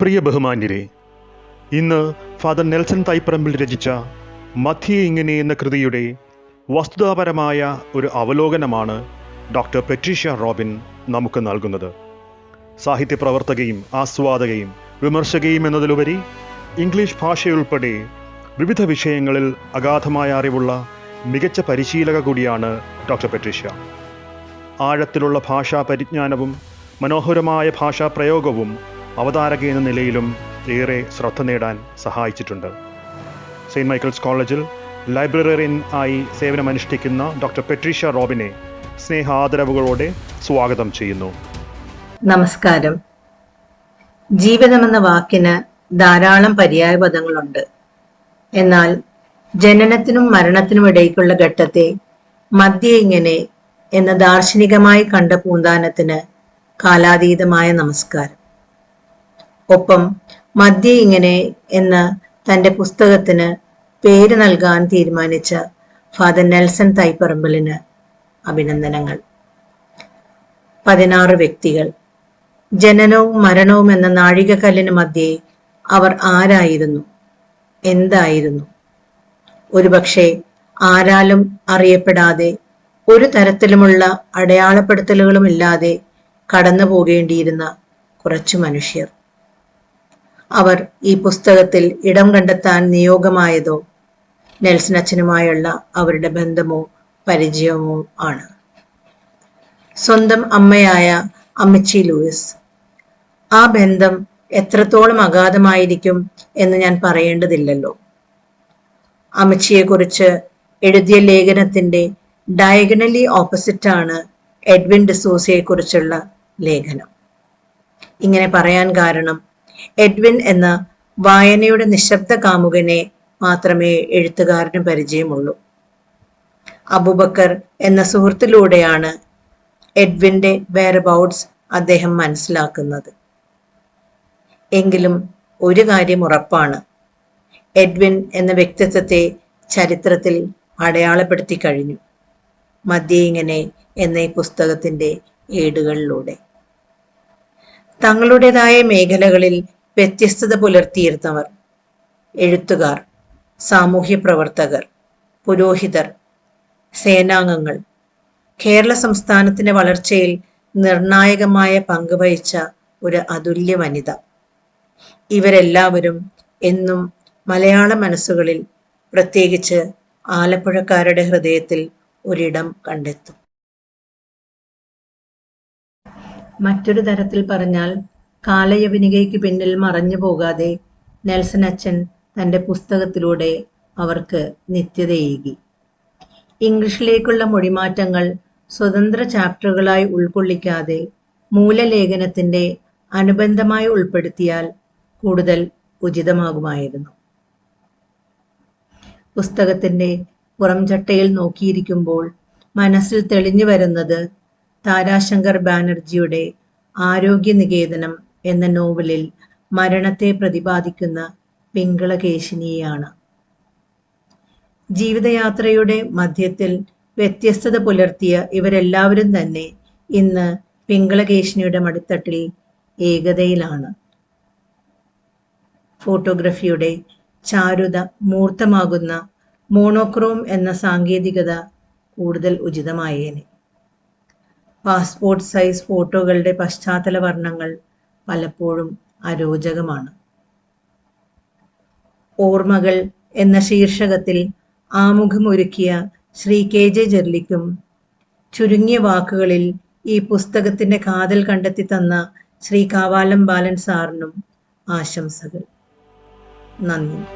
പ്രിയ ബഹുമാന്യരെ ഇന്ന് father Nelson Thaiparambil രചിച്ച മധ്യേ ഇങ്ങനെ എന്ന കൃതിയുടെ വസ്തുതാപരമായ ഒരു അവലോകനമാണ് ഡോക്ടർ പെട്രീഷ്യ റോബിൻ നമുക്ക് നൽകുന്നത്. സാഹിത്യപ്രവർത്തകയും ആസ്വാദകയും വിമർശകയും എന്നതിലുപരി ഇംഗ്ലീഷ് ഭാഷയുൾപ്പെടെ വിവിധ വിഷയങ്ങളിൽ അഗാധമായ അറിവുള്ള മികച്ച പരിശീലക കൂടിയാണ് ഡോക്ടർ പെട്രീഷ്യ. ആഴത്തിലുള്ള ഭാഷാ പരിജ്ഞാനവും മനോഹരമായ ഭാഷാ പ്രയോഗവും അവതാരക എന്ന നിലയിലും ഏറെ ശ്രദ്ധ നേടാൻ സഹായിച്ചിട്ടുണ്ട്. സെയിന്റ് മൈക്കിൾസ് കോളേജിൽ ലൈബ്രറിയൻ ആയി സേവനമനുഷ്ഠിക്കുന്ന ഡോക്ടർ പെട്രീഷ റോബിനെ സ്നേഹാദരവുകളോടെ സ്വാഗതം ചെയ്യുന്നു. നമസ്കാരം. ജീവിതമെന്ന വാക്കിന് ധാരാളം പര്യായ പദങ്ങളുണ്ട് എന്നാൽ ജനനത്തിനും മരണത്തിനും ഇടയ്ക്കുള്ള ഘട്ടത്തെ മധ്യ ഇങ്ങനെ എന്ന ദാർശനികമായി കണ്ട പൂന്താനത്തിന് കാലാതീതമായ നമസ്കാരം. ഒപ്പം മദ്യ ഇങ്ങനെ എന്ന തന്റെ പുസ്തകത്തിന് പേര് നൽകാൻ തീരുമാനിച്ച ഫാദർ നെൽസൺ തൈപ്പറമ്പലിന് അഭിനന്ദനങ്ങൾ. പതിനാറ് വ്യക്തികൾ. ജനനവും മരണവും എന്ന നാഴികക്കല്ലിന് മധ്യേ അവർ ആരായിരുന്നു? എന്തായിരുന്നു? ഒരുപക്ഷെ ആരാലും അറിയപ്പെടാതെ ഒരു തരത്തിലുമുള്ള അടയാളപ്പെടുത്തലുകളുമില്ലാതെ കടന്നു പോകേണ്ടിയിരുന്ന കുറച്ചു മനുഷ്യർ. അവർ ഈ പുസ്തകത്തിൽ ഇടം കണ്ടെത്താൻ നിയോഗമായതോ നെൽസൺ അച്ഛനുമായുള്ള അവരുടെ ബന്ധമോ പരിചയമോ ആണ്. സ്വന്തം അമ്മയായ അമ്മച്ചി ലൂയിസ് ആ ബന്ധം എത്രത്തോളം അഗാധമായിരിക്കും എന്ന് ഞാൻ പറയേണ്ടതില്ലല്ലോ. അമ്മച്ചിയെക്കുറിച്ച് എഴുതിയ ലേഖനത്തിന്റെ ഡയഗണലി ഓപ്പോസിറ്റ് ആണ് എഡ്വിൻ ഡിസോസിയെക്കുറിച്ചുള്ള ലേഖനം. ഇങ്ങനെ പറയാൻ കാരണം എഡ്വിൻ എന്ന വായനയുടെ നിശബ്ദ കാമുകനെ മാത്രമേ എഴുത്തുകാരന് പരിചയമുള്ളൂ. അബുബക്കർ എന്ന സുഹൃത്തിലൂടെയാണ് എഡ്വിന്റെ വേറബൌട്ട്സ് അദ്ദേഹം മനസ്സിലാക്കുന്നത്. എങ്കിലും ഒരു കാര്യം ഉറപ്പാണ്. എഡ്വിൻ എന്ന വ്യക്തിത്വത്തെ ചരിത്രത്തിൽ അടയാളപ്പെടുത്തി കഴിഞ്ഞു. മദ്യ ഇങ്ങനെ എന്ന ഈ പുസ്തകത്തിന്റെ ഏടുകളിലൂടെ. തങ്ങളുടേതായ മേഖലകളിൽ വ്യത്യസ്തത പുലർത്തിയിരുന്നവർ. എഴുത്തുകാർ സാമൂഹ്യ പ്രവർത്തകർ പുരോഹിതർ സേനാംഗങ്ങൾ. കേരള സംസ്ഥാനത്തിന്റെ വളർച്ചയിൽ നിർണായകമായ പങ്ക് വഹിച്ച ഒരു അതുല്യ വനിത. ഇവരെല്ലാവരും എന്നും മലയാള മനസ്സുകളിൽ പ്രത്യേകിച്ച് ആലപ്പുഴക്കാരുടെ ഹൃദയത്തിൽ ഒരിടം കണ്ടെത്തും. മറ്റൊരു തരത്തിൽ പറഞ്ഞാൽ കാലയവനികയ്ക്ക് പിന്നിൽ മറഞ്ഞു പോകാതെ നെൽസൺ അച്ഛൻ തന്റെ പുസ്തകത്തിലൂടെ അവർക്ക് നിത്യതയേകി ഇംഗ്ലീഷിലേക്കുള്ള മൊഴിമാറ്റങ്ങൾ സ്വതന്ത്ര ചാപ്റ്ററുകളായി ഉൾക്കൊള്ളിക്കാതെ മൂലലേഖനത്തിന്റെ അനുബന്ധമായി ഉൾപ്പെടുത്തിയാൽ കൂടുതൽ ഉചിതമാകുമായിരുന്നു. പുസ്തകത്തിന്റെ പുറംചട്ടയിൽ നോക്കിയിരിക്കുമ്പോൾ മനസ്സിൽ തെളിഞ്ഞു വരുന്നത് താരാശങ്കർ ബാനർജിയുടെ ആരോഗ്യ നികേതനം എന്ന നോവലിൽ മരണത്തെ പ്രതിപാദിക്കുന്ന പിങ്കളകേശിനിയാണ് ജീവിതയാത്രയുടെ മധ്യത്തിൽ വ്യത്യസ്തത പുലർത്തിയ ഇവരെല്ലാവരും തന്നെ ഇന്ന് പിങ്കളകേശിനിയുടെ മടിത്തട്ടിൽ ഏകതയിലാണ്. ഫോട്ടോഗ്രഫിയുടെ ചാരുത മൂർത്തമാകുന്ന മോണോക്രോം എന്ന സാങ്കേതികത കൂടുതൽ ഉചിതമായേനെ. പാസ്പോർട്ട് സൈസ് ഫോട്ടോകളുടെ പശ്ചാത്തല വർണങ്ങൾ പലപ്പോഴും അരോചകമാണ്. ഓർമ്മകൾ എന്ന ശീർഷകത്തിൽ ആമുഖമൊരുക്കിയ ശ്രീ കെ ജെ ജെർലിക്കും ചുരുങ്ങിയ വാക്കുകളിൽ ഈ പുസ്തകത്തിന്റെ കാതൽ കണ്ടെത്തി തന്ന ശ്രീ കാവാലം ബാലൻ സാറിനും ആശംസകൾ. നന്ദി.